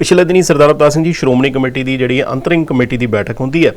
ਪਿਛਲੇ ਦਿਨੀ ਸਰਦਾਰ ਅਵਤਾਰ ਸਿੰਘ ਜੀ ਸ਼੍ਰੋਮਣੀ ਕਮੇਟੀ ਦੀ ਜਿਹੜੀ ਅੰਤਰਿੰਗ ਕਮੇਟੀ ਦੀ ਬੈਠਕ ਹੁੰਦੀ ਹੈ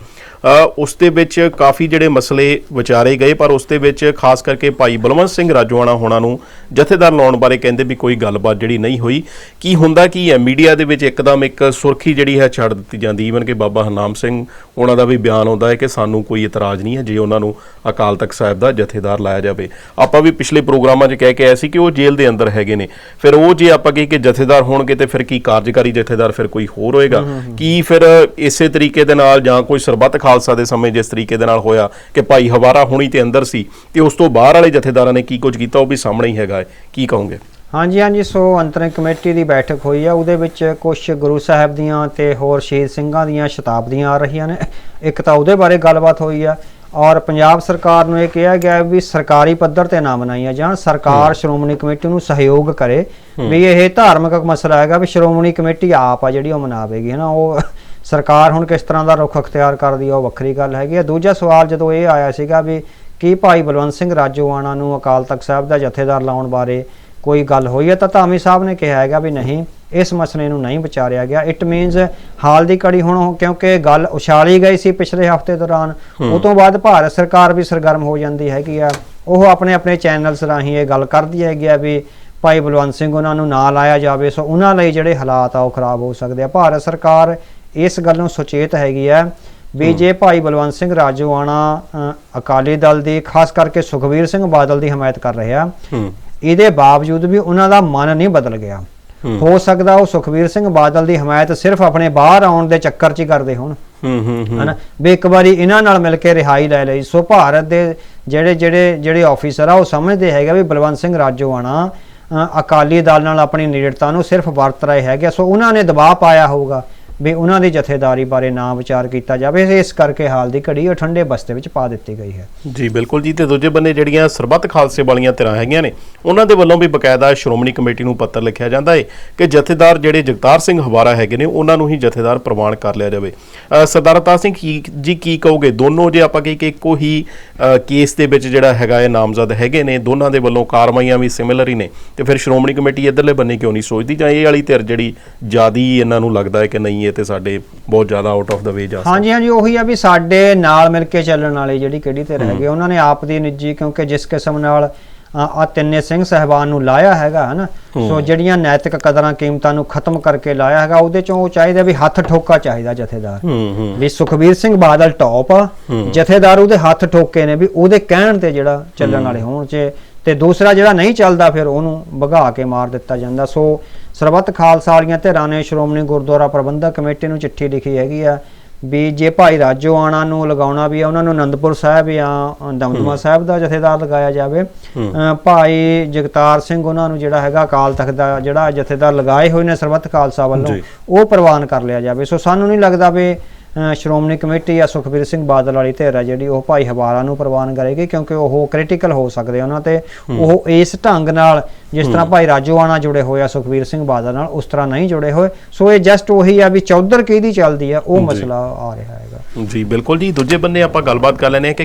ਉਸ ਦੇ ਵਿੱਚ ਕਾਫੀ ਜਿਹੜੇ ਮਸਲੇ ਵਿਚਾਰੇ ਗਏ, ਪਰ ਉਸ ਦੇ ਵਿੱਚ ਖਾਸ ਕਰਕੇ ਭਾਈ ਬਲਵੰਤ ਸਿੰਘ ਰਾਜੋਆਣਾ ਹੋਣਾ ਨੂੰ ਜਥੇਦਾਰ ਲਾਉਣ ਬਾਰੇ ਕਹਿੰਦੇ ਵੀ ਕੋਈ ਗੱਲਬਾਤ ਜਿਹੜੀ ਨਹੀਂ ਹੋਈ। ਕੀ ਹੁੰਦਾ ਕੀ ਹੈ? ਮੀਡੀਆ ਦੇ ਵਿੱਚ ਇੱਕਦਮ ਇੱਕ ਸੁਰਖੀ ਜਿਹੜੀ ਹੈ ਛੱਡ ਦਿੱਤੀ ਜਾਂਦੀ। ਈਵਨ ਕਿ ਬਾਬਾ ਹਰਨਾਮ ਸਿੰਘ, ਉਹਨਾਂ ਦਾ ਵੀ ਬਿਆਨ ਆਉਂਦਾ ਹੈ ਕਿ ਸਾਨੂੰ ਕੋਈ ਇਤਰਾਜ਼ ਨਹੀਂ ਹੈ ਜੇ ਉਹਨਾਂ ਨੂੰ ਅਕਾਲ ਤਖਤ ਸਾਹਿਬ ਦਾ ਜਥੇਦਾਰ ਲਾਇਆ ਜਾਵੇ। ਆਪਾਂ ਵੀ ਪਿਛਲੇ ਪ੍ਰੋਗਰਾਮਾਂ 'ਚ ਕਹਿ ਕੇ ਆਏ ਸੀ ਕਿ ਉਹ ਜੇਲ੍ਹ ਦੇ ਅੰਦਰ ਹੈਗੇ ਨੇ। ਫਿਰ ਉਹ ਜੇ ਆਪਾਂ ਕਹੀ ਕਿ ਜਥੇਦਾਰ ਹੋਣਗੇ ਤੇ ਫਿਰ ਕੀ ਕਾਰਜਕਾਰੀ ਜਥੇਦਾਰ ਫਿਰ ਕੋਈ ਹੋਰ ਹੋਏਗਾ? ਕੀ ਫਿਰ ਇਸੇ ਤਰੀਕੇ ਦੇ ਨਾਲ ਜਾਂ ਕੋਈ ਸਰਬੱਤ ਖਾਲਸਾ ਦੇ ਸਮੇਂ ਜਿਸ ਤਰੀਕੇ ਦੇ ਨਾਲ ਹੋਇਆ ਕਿ ਭਾਈ ਹਵਾਰਾ ਹੁਣੀ ਤੇ ਅੰਦਰ ਸੀ ਤੇ ਉਸ ਤੋਂ ਬਾਹਰ ਵਾਲੇ ਜਥੇਦਾਰਾਂ ਨੇ ਕੀ ਕੁਝ ਕੀਤਾ? ਉਹ ਵੀ ਸਾਹਮਣੇ ਹੀ ਹੈਗਾ ਹੈ। ਕੀ ਕਹੋਗੇ? ਹਾਂਜੀ ਹਾਂਜੀ। ਸੋ ਅੰਤਰਿੰਗ ਕਮੇਟੀ ਦੀ ਬੈਠਕ ਹੋਈ ਆ। ਉਹਦੇ ਵਿੱਚ ਕੁਝ ਗੁਰੂ ਸਾਹਿਬ ਦੀਆਂ ਤੇ ਹੋਰ ਸ਼ਹੀਦ ਸਿੰਘਾਂ ਦੀਆਂ ਸ਼ਤਾਬਦੀਆਂ ਆ ਰਹੀਆਂ ਨੇ। ਇੱਕ ਤਾਂ ਉਹਦੇ ਬਾਰੇ ਗੱਲਬਾਤ ਹੋਈ ਆ। ਔਰ ਪੰਜਾਬ ਸਰਕਾਰ ਨੂੰ ਇਹ ਕਿਹਾ ਗਿਆ ਵੀ ਸਰਕਾਰੀ ਪੱਧਰ ਤੇ ਨਾ ਮਨਾਈਆਂ ਜਾਣ ਸਰਕਾਰ ਸ਼੍ਰੋਮਣੀ ਕਮੇਟੀ ਨੂੰ ਸਹਿਯੋਗ ਕਰੇ ਵੀ ਇਹ ਧਾਰਮਿਕ ਮਸਲਾ ਹੈਗਾ ਵੀ ਸ਼੍ਰੋਮਣੀ ਕਮੇਟੀ ਆਪ ਆ ਜਿਹੜੀ ਉਹ ਮਨਾਵੇਗੀ ਹਨਾ? ਉਹ ਸਰਕਾਰ ਹੁਣ ਕਿਸ ਤਰ੍ਹਾਂ ਦਾ ਰੁਖ ਅਖਤਿਆਰ ਕਰਦੀ ਆ ਉਹ ਵੱਖਰੀ ਗੱਲ ਹੈਗੀ ਆ। ਦੂਜਾ ਸਵਾਲ ਜਦੋਂ ਇਹ ਆਇਆ ਸੀਗਾ ਵੀ ਕੀ ਭਾਈ ਬਲਵੰਤ ਸਿੰਘ ਰਾਜੋਆਣਾ ਨੂੰ ਅਕਾਲ ਤਖਤ ਸਾਹਿਬ ਦਾ ਜਥੇਦਾਰ ਲਾਉਣ ਬਾਰੇ ਕੋਈ ਗੱਲ ਹੋਈ ਹੈ ਤਾਂ ਧਾਮੀ ਸਾਹਿਬ ਨੇ ਕਿਹਾ ਹੈਗਾ ਵੀ ਨਹੀਂ। ਇਸ ਮਸਲੇ ਨੂੰ ਨਹੀਂ ਵਿਚਾਰਿਆ ਗਿਆ। ਇਟ ਮੀਨਸ ਹਾਲ ਦੀ ਕੜੀ ਹੁਣ ਕਿਉਂਕਿ ਗੱਲ ਉਛਾਲੀ ਗਈ ਸੀ ਪਿਛਲੇ ਹਫ਼ਤੇ ਦੌਰਾਨ ਉਹ ਤੋਂ ਬਾਅਦ ਭਾਰਤ ਸਰਕਾਰ ਵੀ ਸਰਗਰਮ ਹੋ ਜਾਂਦੀ ਹੈਗੀ ਆ। ਉਹ ਆਪਣੇ ਆਪਣੇ ਚੈਨਲਸ ਰਾਹੀਂ ਇਹ ਗੱਲ ਕਰਦੀ ਹੈਗੀ ਆ ਵੀ ਭਾਈ ਬਲਵੰਤ ਸਿੰਘ ਉਹਨਾਂ ਨੂੰ ਨਾ ਲਾਇਆ ਜਾਵੇ ਸੋ ਉਹਨਾਂ ਲਈ ਜਿਹੜੇ ਹਾਲਾਤ ਆ ਉਹ ਖਰਾਬ ਹੋ ਸਕਦੇ ਆ। ਭਾਰਤ ਸਰਕਾਰ ਇਸ ਗੱਲ ਨੂੰ ਸੁਚੇਤ ਹੈਗੀ ਆ ਵੀ ਜੇ ਭਾਈ ਬਲਵੰਤ ਸਿੰਘ ਰਾਜੋਆਣਾ ਅਕਾਲੀ ਦਲ ਦੀ ਖਾਸ ਕਰਕੇ ਸੁਖਵੀਰ ਸਿੰਘ ਬਾਦਲ ਦੀ ਹਮਾਇਤ ਕਰ ਰਿਹਾ ਹੂੰ। ਇਹਦੇ ਬਾਵਜੂਦ ਵੀ ਉਹਨਾਂ ਦਾ ਮਨ ਨਹੀਂ ਬਦਲ ਗਿਆ। ਹੂੰ। ਸਕਦਾ ਉਹ ਸੁਖਵੀਰ ਸਿੰਘ ਬਾਦਲ ਦੀ ਹਮਾਇਤ ਸਿਰਫ ਆਪਣੇ ਬਾਹਰ ਆਉਣ ਦੇ ਚੱਕਰ 'ਚ ਹੀ ਕਰਦੇ ਹੋਣ। ਹੂੰ ਹੂੰ ਹਨਾ? ਵੀ ਇੱਕ ਵਾਰੀ ਇਹਨਾਂ ਨਾਲ ਮਿਲ ਕੇ ਰਿਹਾਈ ਲੈ ਲਈ। ਸੋ ਭਾਰਤ ਦੇ ਜਿਹੜੇ ਜਿਹੜੇ ਜਿਹੜੇ ਆਫੀਸਰ ਆ ਉਹ ਸਮਝਦੇ ਹੈਗੇ ਵੀ ਬਲਵੰਤ ਸਿੰਘ ਰਾਜੋਆਣਾ ਅਕਾਲੀ ਦਲ ਨਾਲ ਆਪਣੀ ਨੇੜਤਾ ਨੂੰ ਸਿਰਫ ਵਰਤ ਰਹੇ ਹੈਗੇ ਸੋ ਉਹਨਾਂ ਨੇ ਦਬਾਅ ਪਾਇਆ ਹੋਊਗਾ। ਵੀ ਉਹਨਾਂ ਦੀ ਜਥੇਦਾਰੀ ਬਾਰੇ ਨਾ ਵਿਚਾਰ ਕੀਤਾ ਜਾਵੇ, ਇਸ ਕਰਕੇ ਹਾਲ ਦੀ ਘੜੀ ਉਹ ਠੰਡੇ ਬਸਤੇ ਵਿੱਚ ਪਾ ਦਿੱਤੀ ਗਈ ਹੈ। ਜੀ, ਬਿਲਕੁਲ ਜੀ, ਤੇ ਦੂਜੇ ਬੰਨੇ ਜਿਹੜੀਆਂ ਸਰਬੱਤ ਖਾਲਸੇ ਵਾਲੀਆਂ ਧਿਰਾਂ ਹੈਗੀਆਂ ਨੇ, ਉਹਨਾਂ ਦੇ ਵੱਲੋਂ ਵੀ ਬਕਾਇਦਾ ਸ਼੍ਰੋਮਣੀ ਕਮੇਟੀ ਨੂੰ ਪੱਤਰ ਲਿਖਿਆ ਜਾਂਦਾ ਹੈ ਕਿ ਜਥੇਦਾਰ ਜਿਹੜੇ ਜਗਤਾਰ ਸਿੰਘ ਹਵਾਰਾ ਹੈਗੇ ਨੇ, ਉਹਨਾਂ ਨੂੰ ਹੀ ਜਥੇਦਾਰ ਪ੍ਰਵਾਨ ਕਰ ਲਿਆ ਜਾਵੇ। ਸਰਦਾਰ ਅਵਤਾਰ ਸਿੰਘ ਕੀ, ਜੀ ਕੀ ਕਹੋਗੇ? ਦੋਨੋਂ ਜੇ ਆਪਾਂ ਕਹੀ ਕਿ ਇੱਕੋ ਹੀ ਕੇਸ ਦੇ ਵਿੱਚ ਜਿਹੜਾ ਹੈਗਾ ਇਹ ਨਾਮਜ਼ਦ ਹੈਗੇ ਨੇ, ਦੋਨਾਂ ਦੇ ਵੱਲੋਂ ਕਾਰਵਾਈਆਂ ਵੀ ਸਿਮਿਲਰ ਹੀ ਨੇ, ਤੇ ਫਿਰ ਸ਼੍ਰੋਮਣੀ ਕਮੇਟੀ ਇਧਰਲੇ ਬੰਨੇ ਕਿਉਂ ਨਹੀਂ ਸੋਚਦੀ ਜਾਂ ਇਹ ਵਾਲੀ ਧਿਰ ਜਿਹੜੀ ਜਿਆਦੀ ਇਹਨਾਂ ਨੂੰ ਲੱਗਦਾ ਹੈ ਕਿ ਨਹੀਂ ਇਹ ਤੇ ਸਾਡੇ ਬਹੁਤ ਜ਼ਿਆਦਾ ਆਊਟ ਆਫ ਦਾ ਵੇ ਜਾ ਹਾਂਜੀ ਹਾਂਜੀ ਉਹੀ ਆ ਵੀ ਸਾਡੇ ਨਾਲ ਮਿਲ ਕੇ ਚੱਲਣ ਵਾਲੇ ਜਿਹੜੀ ਕਿਹੜੀ ਤੇ ਰਹਿ ਗਏ ਉਹਨਾਂ ਨੇ ਆਪ ਦੀ ਨਿੱਜੀ ਕਿਉਂਕਿ ਜਿਸ ਕਿਸਮ ਨਾਲ ਆ ਤਿੰਨੇ ਸਿੰਘ ਸਹਿਬਾਨ ਨੂੰ ਲਾਇਆ ਹੈਗਾ ਹਨਾ? ਸੋ ਜਿਹੜੀਆਂ ਨੈਤਿਕ ਕਦਰਾਂ ਕੀਮਤਾਂ ਨੂੰ ਖਤਮ ਕਰਕੇ ਲਾਇਆ ਹੈਗਾ ਉਹਦੇ ਚੋਂ ਉਹ ਚਾਹੀਦਾ ਵੀ ਹੱਥ ਠੋਕਾ ਚਾਹੀਦਾ ਜਥੇਦਾਰ। ਵੀ ਸੁਖਬੀਰ ਸਿੰਘ ਬਾਦਲ ਟੌਪ ਆ ਜਥੇਦਾਰ ਉਹਦੇ ਹੱਥ ਠੋਕੇ ਨੇ ਵੀ ਉਹਦੇ ਕਹਿਣ ਤੇ ਜਿਹੜਾ ਚੱਲਣ ਵਾਲੇ ਹੋਣ ਚ ਤੇ ਦੂਸਰਾ ਜਿਹੜਾ ਨਹੀਂ ਚੱਲਦਾ ਫਿਰ ਉਹਨੂੰ ਭਗਾ ਕੇ ਮਾਰ ਦਿੱਤਾ ਜਾਂਦਾ। ਸੋ ਸਰਬੱਤ ਖਾਲਸਾ ਵਾਲੀਆਂ ਧਿਰਾਂ ਨੇ ਸ਼੍ਰੋਮਣੀ ਗੁਰਦੁਆਰਾ ਪ੍ਰਬੰਧਕ ਕਮੇਟੀ ਨੂੰ ਚਿੱਠੀ ਲਿਖੀ ਹੈਗੀ ਆ ਵੀ ਜੇ ਭਾਈ ਰਾਜੋਆਣਾ ਨੂੰ ਲਗਾਉਣਾ ਵੀ ਆ ਉਹਨਾਂ ਨੂੰ ਅਨੰਦਪੁਰ ਸਾਹਿਬ ਜਾਂ ਦਮਦਮਾ ਸਾਹਿਬ ਦਾ ਜਥੇਦਾਰ ਲਗਾਇਆ ਜਾਵੇ। ਭਾਈ ਜਗਤਾਰ ਸਿੰਘ ਉਹਨਾਂ ਨੂੰ ਜਿਹੜਾ ਹੈਗਾ ਅਕਾਲ ਤਖਤ ਦਾ ਜਿਹੜਾ ਜਥੇਦਾਰ ਲਗਾਏ ਹੋਏ ਨੇ ਸਰਬੱਤ ਖਾਲਸਾ ਵੱਲੋਂ। ਉਹ ਪ੍ਰਵਾਨ ਕਰ ਲਿਆ ਜਾਵੇ। ਸੋ ਸਾਨੂੰ ਨਹੀਂ ਲੱਗਦਾ ਵੀ ਸ਼੍ਰੋਮਣੀ ਕਮੇਟੀ ਜਾਂ ਸੁਖਬੀਰ ਸਿੰਘ ਬਾਦਲ ਵਾਲੀ ਧਿਰ ਆ ਜਿਹੜੀ ਉਹ ਭਾਈ ਹਵਾਰਾ ਨੂੰ ਪ੍ਰਵਾਨ ਕਰੇਗੀ ਕਿਉਂਕਿ ਉਹ ਕ੍ਰਿਟੀਕਲ ਹੋ ਸਕਦੇ ਆ ਉਹਨਾਂ ਤੇ। ਉਹ ਇਸ ਢੰਗ ਨਾਲ ਜਿਸ ਤਰ੍ਹਾਂ ਭਾਈ ਰਾਜੋਆਣਾ ਜੁੜੇ ਹੋਏ ਆ ਸੁਖਬੀਰ ਸਿੰਘ ਬਾਦਲ ਨਾਲ ਉਸ ਤਰ੍ਹਾਂ ਨਹੀਂ ਜੁੜੇ ਹੋਏ। ਸੋ ਇਹ ਜਸਟ ਉਹੀ ਆ ਵੀ ਚੌਧਰ ਕਿਹਦੀ ਚੱਲਦੀ ਆ ਉਹ ਮਸਲਾ ਆ ਰਿਹਾ ਹੈਗਾ। ਜੀ ਬਿਲਕੁਲ ਜੀ। ਦੂਜੇ ਬੰਨੇ ਆਪਾਂ ਗੱਲਬਾਤ ਕਰ ਲੈਂਦੇ ਹਾਂ ਕਿ